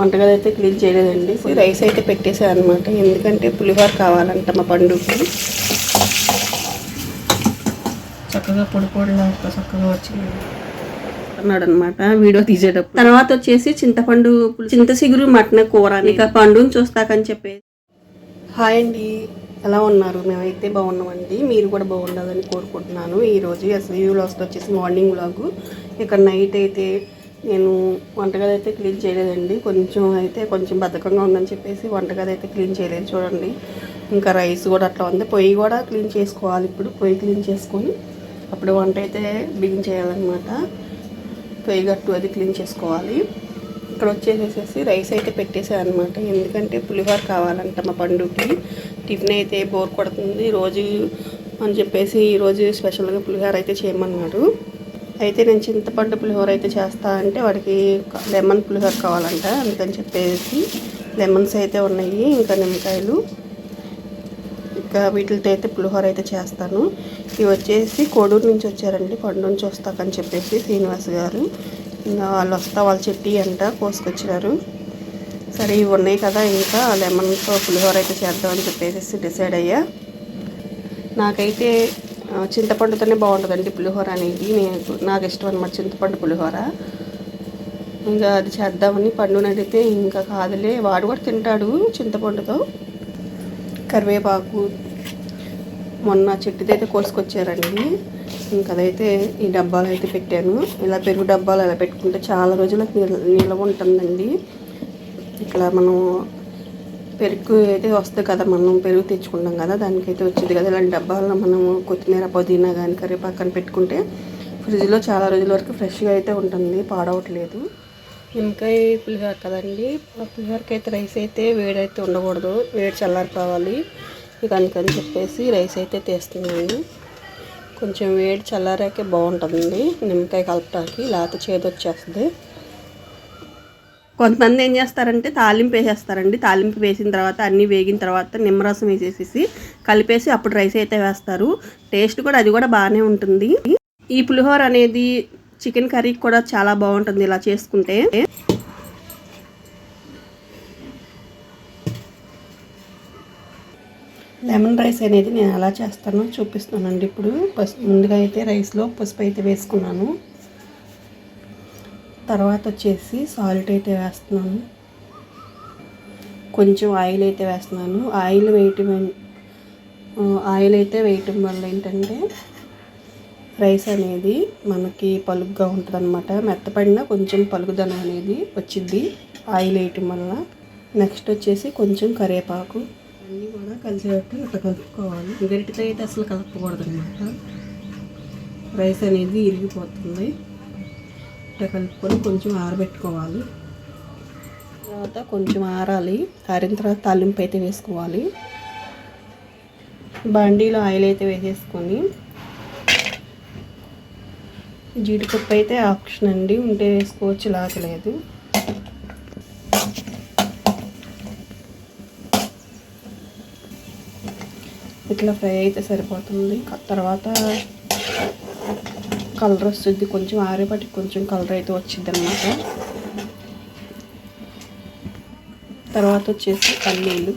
వంటగది అయితే క్లీన్ చేయలేదండి. రైస్ అయితే పెట్టేసాను అనమాట ఎందుకంటే పులిహోర కావాలంట మా పండుగకి చక్కగా పొడి పొడిలా చక్కగా వచ్చింది అన్నాడు అనమాట వీడియో తీసేటప్పుడు. తర్వాత వచ్చేసి చింతపండు పులుసు- చింత సిగురు మటన్ కూర. ఇక పండుని చూస్తాకని చెప్పేసి హాయ్ అండి. ఎలా ఉన్నారు? మేమైతే బాగున్నామండి. మీరు కూడా బాగుండాలని కోరుకుంటున్నాను. ఈరోజు ఎస్వీ వ్లాగ్స్లో వచ్చేసి మార్నింగ్ వ్లాగు. ఇక నైట్ అయితే నేను వంటగది అయితే క్లీన్ చేయలేదండి. కొంచెం అయితే కొంచెం బద్ధకంగా ఉందని చెప్పేసి వంటగది అయితే క్లీన్ చేయలేదు చూడండి. ఇంకా రైస్ కూడా అట్లా ఉంది. పొయ్యి కూడా క్లీన్ చేసుకోవాలి ఇప్పుడు. పొయ్యి క్లీన్ చేసుకొని అప్పుడు వంట అయితే బిగిన్ చేయాలన్నమాట పొయ్యి గట్టు అది క్లీన్ చేసుకోవాలి. ఇక్కడ వచ్చేసేసి రైస్ అయితే పెట్టేసాను అనమాట ఎందుకంటే పులిహోర కావాలంట మా పండుకి. టిఫిన్ అయితే బోర్ కొడుతుంది. రోజు అని చెప్పేసి ఈరోజు స్పెషల్గా పులిహోర అయితే చేయమన్నాడు అయితే నేను చింతపండు పులిహోర అయితే చేస్తా అంటే వాడికి లెమన్ పులిహోర కావాలంట అందుకని చెప్పేసి లెమన్స్ అయితే ఉన్నాయి ఇంకా నిమ్మకాయలు ఇంకా వీటితో అయితే పులిహోర అయితే చేస్తాను. ఇవి వచ్చేసి కోడూరు నుంచి వచ్చారండి పండు నుంచి వస్తాకని చెప్పేసి శ్రీనివాస్ గారు. ఇంకా వాళ్ళు వస్తా వాళ్ళ చెట్టి అంట కోసుకొచ్చారు సరే ఇవి ఉన్నాయి కదా ఇంకా లెమన్తో పులిహోర అయితే చేద్దామని చెప్పేసి డిసైడ్ అయ్యా. నాకైతే చింతపండుతోనే బాగుంటుందండి పులిహోర అనేది. నేను నాకు ఇష్టం అనమాట చింతపండు పులిహోర. ఇంకా అది చేద్దామని పండుని అడిగితే ఇంకా కాదులే వాడు కూడా తింటాడు చింతపండుతో. కరివేపాకు. మొన్న చెట్టుదైతే కోసుకొచ్చారండి. ఇంకా అదైతే ఈ డబ్బాలు అయితే పెట్టాను. ఇలా పెరుగు డబ్బాలు అలా పెట్టుకుంటే చాలా రోజులకు నిల్వ ఉంటుందండి. ఇక్కడ మనం పెరుగు అయితే వస్తుంది కదా మనం పెరుగు తెచ్చుకుంటాం కదా దానికైతే వచ్చేది కదా. ఇలాంటి డబ్బాల్లో మనం కొత్తిమీర పుదీనా కానీ కరివేపాకు కానీ పెట్టుకుంటే ఫ్రిడ్జ్లో చాలా రోజుల వరకు ఫ్రెష్గా అయితే ఉంటుంది పాడవట్లేదు. నిమ్మకాయ పులిహోర కదండి. పులిహోరకి అయితే రైస్ అయితే వేడైతే ఉండకూడదు వేడి చల్లారిపోవాలి. ఇక అందుకని చెప్పేసి రైస్ అయితే తీస్తున్నాను. కొంచెం వేడి చల్లారాకే బాగుంటుంది నిమ్మకాయ కలపడానికి లేకపోతే చేదు వచ్చేస్తుంది కొంతమంది ఏం చేస్తారంటే తాలింపు వేసేస్తారండి. తాలింపు వేసిన తర్వాత అన్నీ వేగిన తర్వాత నిమ్మరసం వేసేసి కలిపేసి అప్పుడు రైస్ అయితే వేస్తారు. టేస్ట్ కూడా అది కూడా బాగానే ఉంటుంది. ఈ పులిహోర అనేది చికెన్ కర్రీ కూడా చాలా బాగుంటుంది ఇలా చేసుకుంటే. లెమన్ రైస్ అనేది నేను ఎలా చేస్తానో చూపిస్తానండి ఇప్పుడు. పసుపు ముందుగా అయితే రైస్లో పసుపు అయితే వేసుకున్నాను. తర్వాత వచ్చేసి సాల్ట్ అయితే వేస్తున్నాను. కొంచెం ఆయిల్ అయితే వేస్తున్నాను. ఆయిల్ వేయటం ఆయిల్ అయితే వేయటం వల్ల ఏంటంటే రైస్ అనేది మనకి పలుగ్గా ఉంటుంది అనమాట మెత్తపడినా కొంచెం పలుకుదనం అనేది వచ్చింది ఆయిల్ వేయటం వల్ల. నెక్స్ట్ వచ్చేసి కొంచెం కరివేపాకు. అన్నీ కూడా కలిసేటట్టు ఇట్లా కలుపుకోవాలి. గరిటితో అయితే అసలు కలపకూడదు అనమాట రైస్ అనేది ఇరిగిపోతుంది. ఇట్లా కలుపుకొని కొంచెం ఆరబెట్టుకోవాలి. తర్వాత కొంచెం ఆరాలి. ఆరిన తర్వాత తాలింపు అయితే వేసుకోవాలి. బండిలో ఆయిల్ అయితే వేసేసుకొని. జీడిపప్పు అయితే ఆప్షన్ అండి. ఉంటే వేసుకోవచ్చు లాగలేదు. ఇట్లా ఫ్రై అయితే సరిపోతుంది. తర్వాత కలర్ వస్తుంది. కొంచెం ఆరేపట్టి కొంచెం కలర్ అయితే వచ్చింది అనమాట తర్వాత వచ్చేసి పల్లీలు.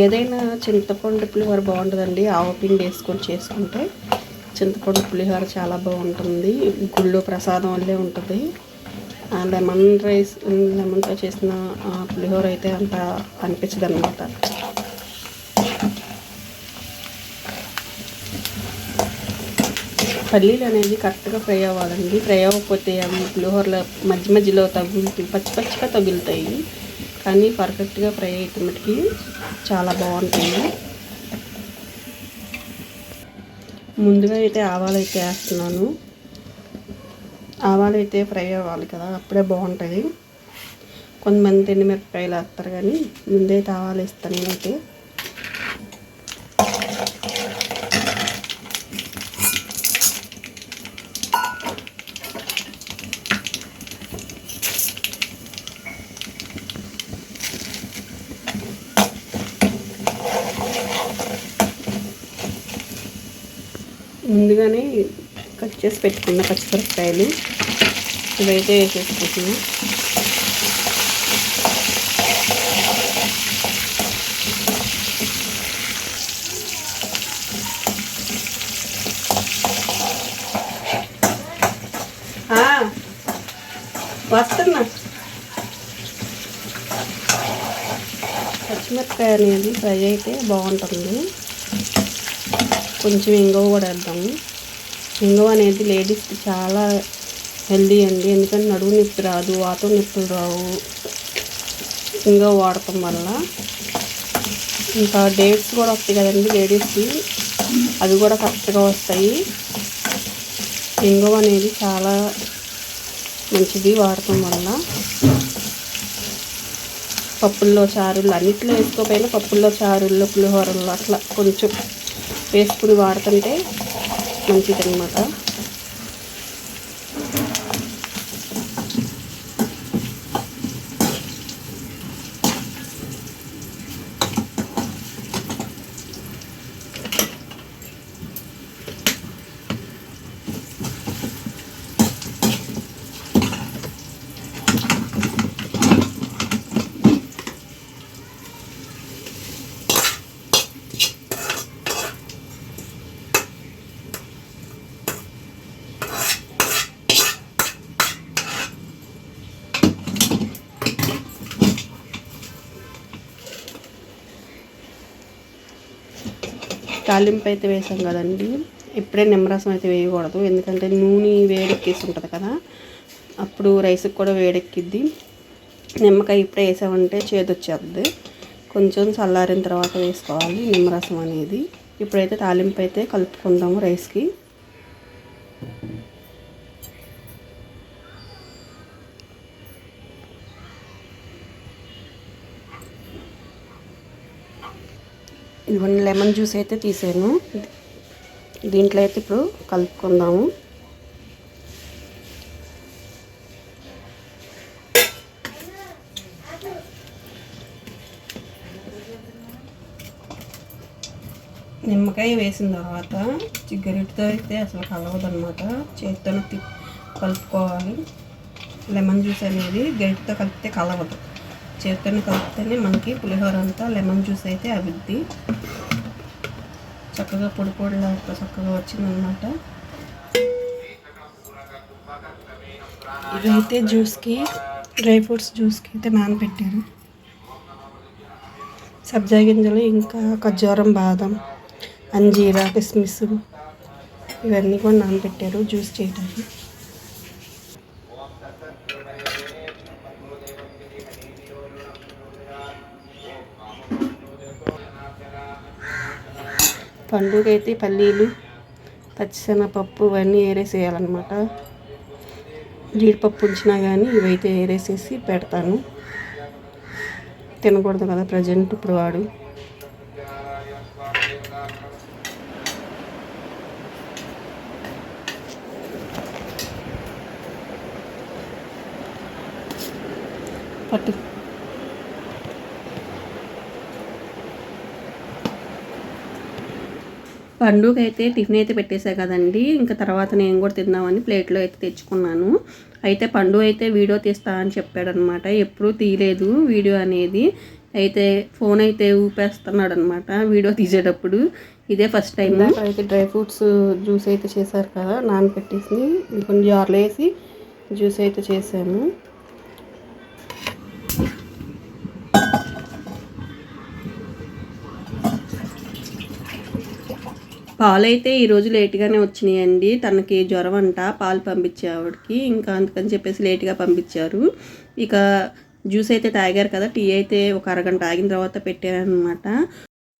ఏదైనా చింతపండు పులిహోర బాగుంటుందండి ఆవపిండి వేసుకొని చేసుకుంటే చింతపండు పులిహోర చాలా బాగుంటుంది. గుళ్ళు ప్రసాదం వల్లే ఉంటుంది. ఆ లెమన్ రైస్ లెమన్తో చేసిన పులిహోర అయితే అంత అనిపించదు అనమాట పల్లీలు అనేది కరెక్ట్గా ఫ్రై అవ్వాలండి. ఫ్రై అవ్వకపోతే అవి పులిహోరలో మధ్య మధ్యలో తగులుతాయి పచ్చి పచ్చిగా తగులుతాయి. కానీ పర్ఫెక్ట్గా ఫ్రై అయితే మటుకి చాలా బాగుంటుంది ముందుగా అయితే ఆవాలు అయితే వేస్తున్నాను. ఆవాలు అయితే ఫ్రై అవ్వాలి కదా అప్పుడే బాగుంటుంది కొంతమంది ఎండుమిరపకాయలు వేస్తారు కానీ ముందైతే ఆవాలు వేస్తాను నేనైతే. చేసి పెట్టుకున్న పచ్చిమిరపకాయలు. ఇవైతే వేసేసుకుంటున్నాం. వస్తున్నా. పచ్చిమిరపకాయ అనేది ఫ్రై అయితే బాగుంటుంది. కొంచెం ఇంగో కూడా వేద్దాము. ఇంగువ అనేది లేడీస్కి చాలా హెల్దీ అండి. ఎందుకంటే నడువు నొప్పి రాదు వాతం నొప్పులు రావు. ఇంగువ వాడటం వల్ల. ఇంకా డేట్స్ కూడా వస్తాయి కదండి లేడీస్కి అవి కూడా కరెక్ట్గా వస్తాయి. ఇంగువ అనేది చాలా మంచిది వాడటం వల్ల. పప్పుల్లో చారులు అన్నిట్లో వేసుకోకపోయినా పప్పుల్లో చారుల్లో పులిహోరల్లో అట్లా కొంచెం వేసుకుని వాడుతుంటే మంచిదనమాట తాలింపు అయితే వేసాం కదండి. ఇప్పుడే నిమ్మరసం అయితే వేయకూడదు. ఎందుకంటే నూనె వేడెక్కేసి ఉంటుంది కదా. అప్పుడు రైస్కి కూడా వేడెక్కిద్ది. నిమ్మకాయ ఇప్పుడే వేసామంటే చేదు వచ్చేస్తుంది కొంచెం చల్లారిన తర్వాత వేసుకోవాలి నిమ్మరసం అనేది. ఇప్పుడైతే తాలింపు అయితే కలుపుకుందాము రైస్కి. ఇవన్నీ లెమన్ జ్యూస్ అయితే తీసాను దీంట్లో అయితే ఇప్పుడు కలుపుకుందాము. నిమ్మకాయ వేసిన తర్వాత గరిటతో అయితే అసలు కలవదనమాట చేతితో తి- కలుపుకోవాలి. లెమన్ జ్యూస్ అనేది గరిటితో కలిపితే కలవదు. చేతితో కలిపితేనే మనకి పులిహోర అంతా లెమన్ జ్యూస్ అయితే అవిద్ది. చక్కగా పొడి పొడిలాడుతూ చక్కగా వచ్చిందనమాట ఇదైతే జ్యూస్కి డ్రై ఫ్రూట్స్ జ్యూస్కి అయితే నానబెట్టారు సబ్జా గింజలు ఇంకా ఖర్జూరం బాదం అంజీరా కిస్మిస్ ఇవన్నీ కూడా నానబెట్టారు జ్యూస్ చేయడానికి పండుగ అయితే పల్లీలు పచ్చిశనగపప్పు ఇవన్నీ ఏరేసేయాలన్నమాట. జీడిపప్పు ఉంచినా కానీ ఇవైతే ఏరేసేసి పెడతాను. తినకూడదు కదా ప్రజెంట్ ఇప్పుడు వాడు. పట్టు పండుగ అయితే టిఫిన్ అయితే పెట్టేశా కదండి. ఇంకా తర్వాత నేను కూడా తిందామని ప్లేట్లో అయితే తెచ్చుకున్నాను. అయితే పండు అయితే వీడియో తీస్తా అని చెప్పాడనమాట. ఎప్పుడూ తీయలేదు వీడియో అనేది. అయితే ఫోన్ అయితే ఊపేస్తున్నాడు అనమాట వీడియో తీసేటప్పుడు. ఇదే ఫస్ట్ టైం అయితే డ్రై ఫ్రూట్స్ జ్యూస్ అయితే చేశారు కదా నానపెట్టేసి కొన్ని జార్లో వేసి జ్యూస్ అయితే చేశాను. పాలు అయితే ఈరోజు లేట్గానే వచ్చినాయండి. తనకి జ్వరం అంట పాలు పంపించే ఆవిడకి. ఇంకా అందుకని చెప్పేసి లేట్గా పంపించారు. ఇక జ్యూస్ అయితే తాగారు కదా. టీ అయితే ఒక అరగంట తాగిన తర్వాత పెట్టారనమాట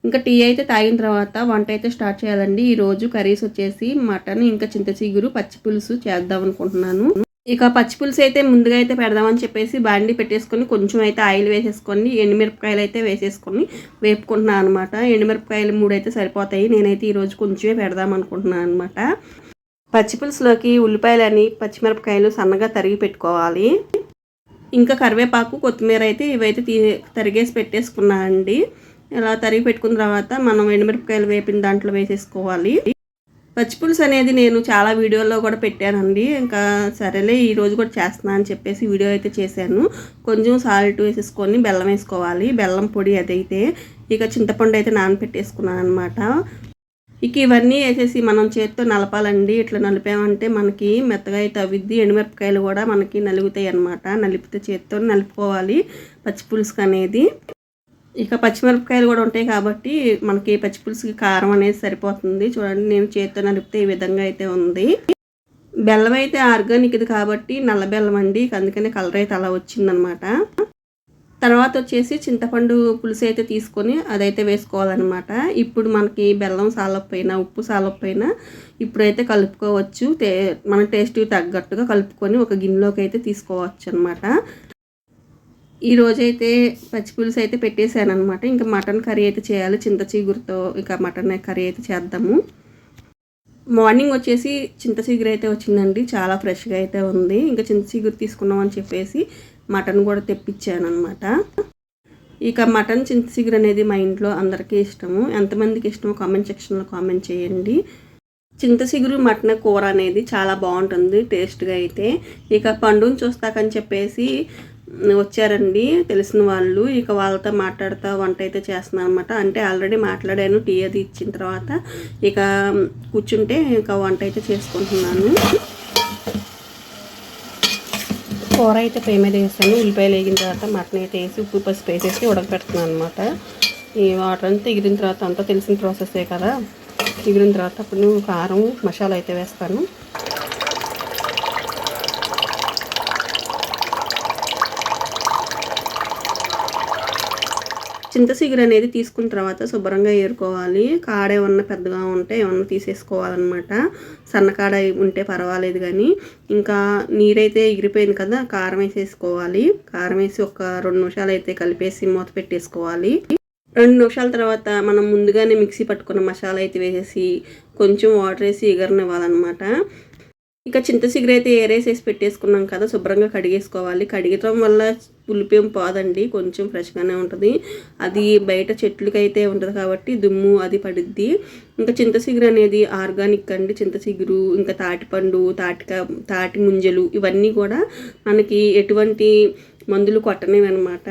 ఇంకా టీ అయితే తాగిన తర్వాత వంట అయితే స్టార్ట్ చేయాలండి. ఈరోజు కర్రీస్ వచ్చేసి మటన్ ఇంకా చింత చిగురు పచ్చి పులుసు చేద్దాం అనుకుంటున్నాను. ఇక పచ్చిపులుసు అయితే ముందుగా అయితే పెడదామని చెప్పేసి బాండి పెట్టేసుకొని కొంచెం అయితే ఆయిల్ వేసేసుకొని ఎండుమిరపకాయలు అయితే వేసేసుకొని వేపుకుంటున్నాను అనమాట ఎండుమిరపకాయలు మూడు అయితే సరిపోతాయి. నేనైతే ఈరోజు కొంచెమే పెడదాం అనుకుంటున్నాను అనమాట పచ్చిపులుసులోకి ఉల్లిపాయలని పచ్చిమిరపకాయలు సన్నగా తరిగి పెట్టుకోవాలి. ఇంకా కరివేపాకు కొత్తిమీర అయితే ఇవైతే తీ తరిగేసి పెట్టేసుకున్నా అండి. ఇలా తరిగి పెట్టుకున్న తర్వాత మనం ఎండుమిరపకాయలు వేపిన దాంట్లో వేసేసుకోవాలి. పచ్చిపులుసు అనేది నేను చాలా వీడియోల్లో కూడా పెట్టానండి. ఇంకా సరేలే ఈరోజు కూడా చేస్తున్నా అని చెప్పేసి వీడియో అయితే చేశాను. కొంచెం సాల్ట్ వేసేసుకొని బెల్లం వేసుకోవాలి. బెల్లం పొడి అదైతే ఇక చింతపండు అయితే నానపెట్టేసుకున్నాను అనమాట ఇక ఇవన్నీ వేసేసి మనం చేత్తో నలపాలండి. ఇట్లా నలిపామంటే మనకి మెత్తగా అయితే అవిద్ది ఎండుమిరపకాయలు కూడా మనకి నలుగుతాయి అనమాట నలిపితే చేత్తో నలుపుకోవాలి పచ్చిపులుసుకు అనేది ఇక పచ్చిమిరపకాయలు కూడా ఉంటాయి కాబట్టి మనకి పచ్చిపులుసుకి కారం అనేది సరిపోతుంది. చూడండి నేను చేత్తో నలిపితే ఈ విధంగా అయితే ఉంది. బెల్లం అయితే ఆర్గానిక్ ఇది కాబట్టి నల్ల బెల్లం అండి. అందుకనే కలర్ అయితే అలా వచ్చిందనమాట. తర్వాత వచ్చేసి చింతపండు పులుసు అయితే తీసుకొని అదైతే వేసుకోవాలన్నమాట. ఇప్పుడు మనకి బెల్లం సాలకపోయినా ఉప్పు సాలకపోయినా ఇప్పుడైతే కలుపుకోవచ్చు. టే మన టేస్ట్ తగ్గట్టుగా కలుపుకొని ఒక గిన్నెలోకి అయితే తీసుకోవచ్చు అనమాట ఈరోజైతే పచ్చిపులుసు పచ్చి పులుసు అయితే పెట్టేశాను అనమాట ఇంకా మటన్ కర్రీ అయితే చేయాలి. చింత చీగురుతో ఇంకా మటన్ కర్రీ అయితే చేద్దాము. మార్నింగ్ వచ్చేసి చింత చిగురు అయితే వచ్చిందండి. చాలా ఫ్రెష్గా అయితే ఉంది. ఇంకా చింత చిగురు తీసుకున్నాం అని చెప్పేసి మటన్ కూడా తెప్పించాను అనమాట ఇక మటన్ చింత చిగురు అనేది మా ఇంట్లో అందరికీ ఇష్టము. ఎంతమందికి ఇష్టమో కామెంట్ సెక్షన్లో కామెంట్ చేయండి. చింత చిగురు మటన్ కూర అనేది చాలా బాగుంటుంది టేస్ట్గా అయితే. ఇక పండుని చూస్తాకని చెప్పేసి వచ్చారండి. తెలిసిన వాళ్ళు ఇక వాళ్ళతో మాట్లాడుతూ వంట అయితే చేస్తున్నాను అనమాట అంటే ఆల్రెడీ మాట్లాడాను టీ అది ఇచ్చిన తర్వాత ఇక కూర్చుంటే ఇక వంట అయితే చేసుకుంటున్నాను. కూర అయితే పొయ్యి మీద వేసాను. ఉల్లిపాయలు వేగిన తర్వాత మటన్ అయితే వేసి ఉప్పు పసుపు వేసేసి ఉడకపెడుతున్నాను అనమాట ఈ వాటర్ అంతా ఎగిరిన తర్వాత అంతా తెలిసిన ప్రాసెసే కదా. ఎగిరిన తర్వాత అప్పుడు కారం మసాలా అయితే వేస్తాను. చింతసిగురు అనేది తీసుకున్న తర్వాత శుభ్రంగా ఏరుకోవాలి. కాడ ఏమన్నా పెద్దగా ఉంటే ఏమన్నా తీసేసుకోవాలన్నమాట. సన్నకాడ ఉంటే పర్వాలేదు కానీ ఇంకా నీరైతే ఎగిరిపోయింది కదా కారం వేసేసుకోవాలి. కారం వేసి ఒక రెండు నిమిషాలు అయితే కలిపేసి మూత పెట్టేసుకోవాలి. రెండు నిమిషాల తర్వాత మనం ముందుగానే మిక్సీ పట్టుకున్న మసాలా అయితే వేసేసి కొంచెం వాటర్ వేసి ఎగరనివ్వాలన్నమాట. ఇక చింత అయితే ఏరేసేసి పెట్టేసుకున్నాం కదా శుభ్రంగా కడిగేసుకోవాలి. కడిగటం వల్ల పులిపేం పోదండి కొంచెం ఫ్రెష్గానే ఉంటుంది. అది బయట చెట్లకి అయితే ఉంటుంది కాబట్టి దుమ్ము అది పడుద్ది. ఇంకా చింతసిగురు అనేది ఆర్గానిక్ అండి. చింతసిగురు ఇంకా తాటిపండు తాటిక తాటి ముంజలు ఇవన్నీ కూడా మనకి ఎటువంటి మందులు కొట్టనేవి అనమాట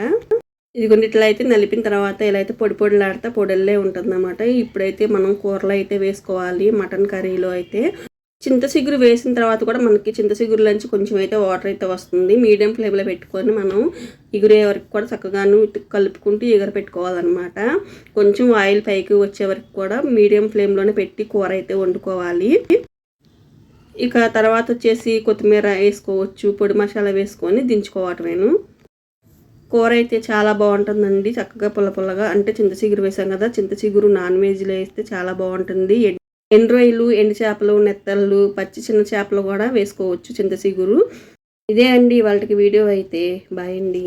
ఇదిగోండి ఇట్లా అయితే నలిపిన తర్వాత ఇలా అయితే పొడి పొడిలాడితే పొడల్లే ఉంటుంది అనమాట ఇప్పుడైతే మనం కూరలో అయితే వేసుకోవాలి మటన్ కర్రీలో అయితే. చింతసిగురు వేసిన తర్వాత కూడా మనకి చింతసిగురులోంచి నుంచి కొంచెం అయితే వాటర్ అయితే వస్తుంది. మీడియం ఫ్లేమ్లో పెట్టుకొని మనం ఎగురే వరకు కూడా చక్కగాను కలుపుకుంటూ ఎగర పెట్టుకోవాలన్నమాట. కొంచెం ఆయిల్ పైకి వచ్చే వరకు కూడా మీడియం ఫ్లేమ్లోనే పెట్టి కూర అయితే వండుకోవాలి. ఇక తర్వాత వచ్చేసి కొత్తిమీర వేసుకోవచ్చు పొడి మసాలా వేసుకొని దించుకోవటమేను. కూర అయితే చాలా బాగుంటుందండి. చక్కగా పుల్ల పుల్లగా అంటే చింతసిగురు వేసాం కదా చింతచిగురు నాన్ వెజ్లో వేస్తే చాలా బాగుంటుంది. ఎండు రొయ్యలు ఎండు చేపలు నెత్తళ్ళు పచ్చి చిన్న చేపలు కూడా వేసుకోవచ్చు చింతసిగురు ఇదే అండి వాళ్ళకి వీడియో అయితే. బాయ్ అండి.